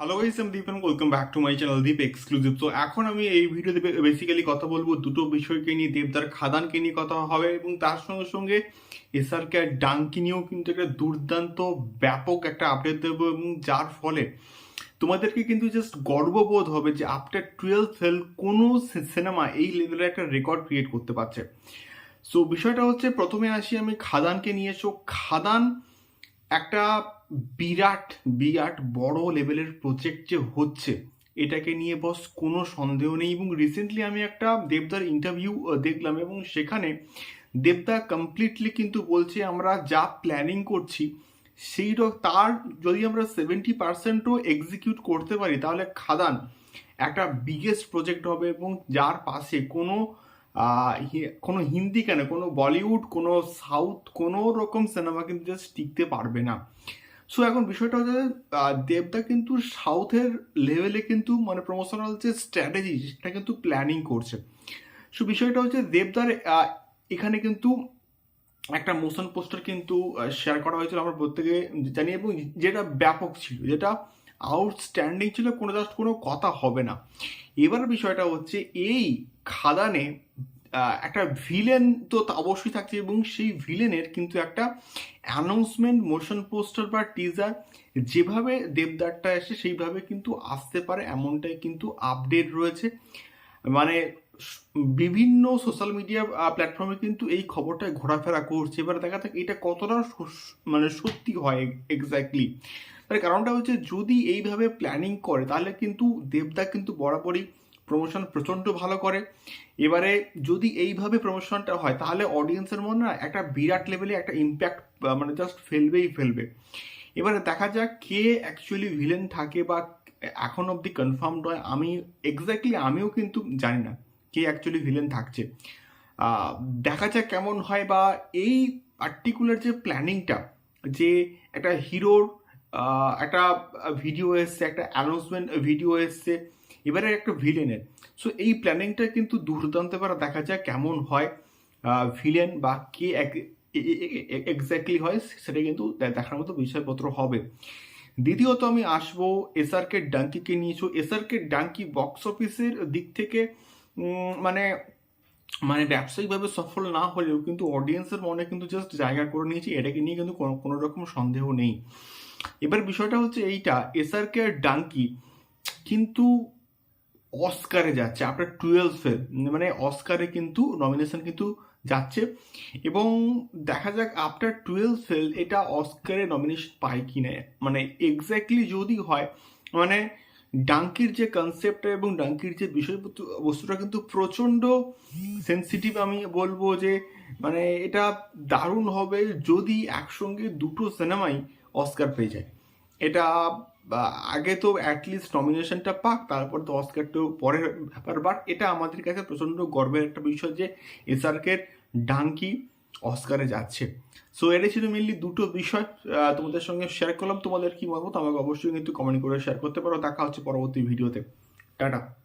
Hello guys আমি Deep welcome back to my channel Deep exclusive তো এখন আমি এই ভিডিওতে বেসিক্যালি কথা বলব দুটো বিষয়কে নিয়ে, দেবদার খাদানকে নিয়ে কথা হবে এবং তার সঙ্গে সঙ্গে এসআরকে আর ডাঙ্কি নিয়েও কিন্তু একটা দুর্দান্ত, ব্যাপক একটা আপডেট দেবো এবং যার ফলে তোমাদেরকে কিন্তু জাস্ট গর্ববোধ হবে যে আফটার টুয়েলভ ফেল কোনো সিনেমা এই লেভেলের একটা রেকর্ড ক্রিয়েট করতে পারছে। সো বিষয়টা হচ্ছে, প্রথমে আসি আমি খাদানকে নিয়ে। এসো খাদান একটা বিরাট বিরাট বড় লেভেলের প্রজেক্ট যে হচ্ছে, এটাকে নিয়ে বস কোনো সন্দেহ নেই এবং রিসেন্টলি আমি একটা দেবদার ইন্টারভিউ দেখলাম এবং সেখানে দেবদা কমপ্লিটলি কিন্তু বলছে, আমরা যা প্ল্যানিং করছি, সেই তার যদি আমরা সেভেন্টি পার্সেন্টও এক্সিকিউট করতে পারি, তাহলে খাদান একটা বিগেস্ট প্রজেক্ট হবে এবং যার পাশে কোনো কোনো হিন্দি কেন? কোনো বলিউড, কোনো সাউথ, কোনো রকম সিনেমা কিন্তু জাস্ট টিকতে পারবে না। সো এখন বিষয়টা হচ্ছে দেবদা কিন্তু সাউথের লেভেলে কিন্তু মানে প্রমোশনাল যে স্ট্র্যাটেজি সেটা কিন্তু প্ল্যানিং করছে। সো বিষয়টা হচ্ছে দেবদার এখানে কিন্তু একটা মোশন পোস্টার কিন্তু শেয়ার করা হয়েছিল আমরা প্রত্যেকে জানি এবং যেটা ব্যাপক ছিল, যেটা আউটস্ট্যান্ডিং ছিল কোনো জাস্ট কোনো কথা হবে না। এবার বিষয়টা হচ্ছে এই খাদানে একটা ভিলেন তো অবশ্যই থাকছে এবং সেই ভিলেনের কিন্তু একটা অ্যানাউন্সমেন্ট মোশন পোস্টার বা টিজার যেভাবে দেবদারটা এসে সেইভাবে কিন্তু আসতে পারে, এমনটাই কিন্তু আপডেট রয়েছে। মানে বিভিন্ন সোশ্যাল মিডিয়া প্ল্যাটফর্মে কিন্তু এই খবরটা ঘোরাফেরা করছে। এবার দেখা যাক এটা কতটা মানে সত্যি হয় এক্স্যাক্টলি তার কারণটা হচ্ছে যদি এইভাবে প্ল্যানিং করে, তাহলে কিন্তু দেবদা কিন্তু বরাবরই প্রমোশন প্রচণ্ড ভালো করে। এবারে যদি এইভাবে প্রমোশনটা হয়, তাহলে অডিয়েন্সের মনে না একটা বিরাট লেভেলে একটা ইম্প্যাক্ট মানে জাস্ট ফেলবেই ফেলবে। এবারে দেখা যাক কে অ্যাকচুয়ালি ভিলেন থাকে বা এখন অবধি কনফার্ম নয় আমি এক্স্যাক্টলি আমিও কিন্তু জানি না। কে অ্যাকচুয়ালি ভিলেন থাকছে। দেখা যাক কেমন হয় বা এই পার্টিকুলার যে প্ল্যানিংটা যে একটা হিরোর একটা ভিডিও এসছে, একটা অ্যানাউন্সমেন্ট ভিডিও এসছে, এবারে একটা ভিলেনের সো এই প্ল্যানিংটা কিন্তু দুর্দান্ত এবার দেখা যায় কেমন হয় ভিলেন বা কে এক্স্যাক্টলি হয়, সেটা কিন্তু দেখার মতো বিষয়পত্র হবে। দ্বিতীয়ত আমি আসব এসআরকে ডাঙ্কিকে নিয়েছো এসআরকে ডাঙ্কি বক্স অফিসের দিক থেকে মানে মানে ব্যবসায়িকভাবে সফল না হলেও কিন্তু অডিয়েন্সের মনে কিন্তু জাস্ট জায়গা করে নিয়েছে, এটাকে নিয়ে কিন্তু কোনো কোনো রকম সন্দেহ নেই। এবার বিষয়টা হচ্ছে এইটা এসআরকে আর ডাঙ্কি কিন্তু অস্কারে যাচ্ছে আপনার টুয়েলভ ফেল মানে অস্কারে কিন্তু নমিনেশন কিন্তু যাচ্ছে এবং দেখা যাক আফটার টুয়েলভ ফেল এটা অস্কারে নমিনেশন পায় কি না মানে এক্স্যাক্টলি যদি হয় মানে ডাঙ্কির যে কনসেপ্টটা এবং ডাঙ্কির যে বিষয়বস্তু, বস্তুটা কিন্তু প্রচণ্ড সেন্সিটিভ আমি বলব যে মানে এটা দারুণ হবে যদি একসঙ্গে দুটো সিনেমাই অস্কার পেয়ে যায়। এটা আগে তো অ্যাটলিস্ট নমিনেশনটা পাক, তারপর তো অস্কারটা পরের ব্যাপার বাট এটা আমাদের কাছে প্রচণ্ড গর্বের একটা বিষয় যে এসআরকের ডাঙ্কি অস্কারে যাচ্ছে। সো এটাই ছিল মেনলি দুটো বিষয় তোমাদের সঙ্গে শেয়ার করলাম। তোমাদের কি মতামত? আমাকে অবশ্যই কিন্তু কমেন্ট করে শেয়ার করতে পারো। দেখা হচ্ছে পরবর্তী ভিডিওতে টাটা।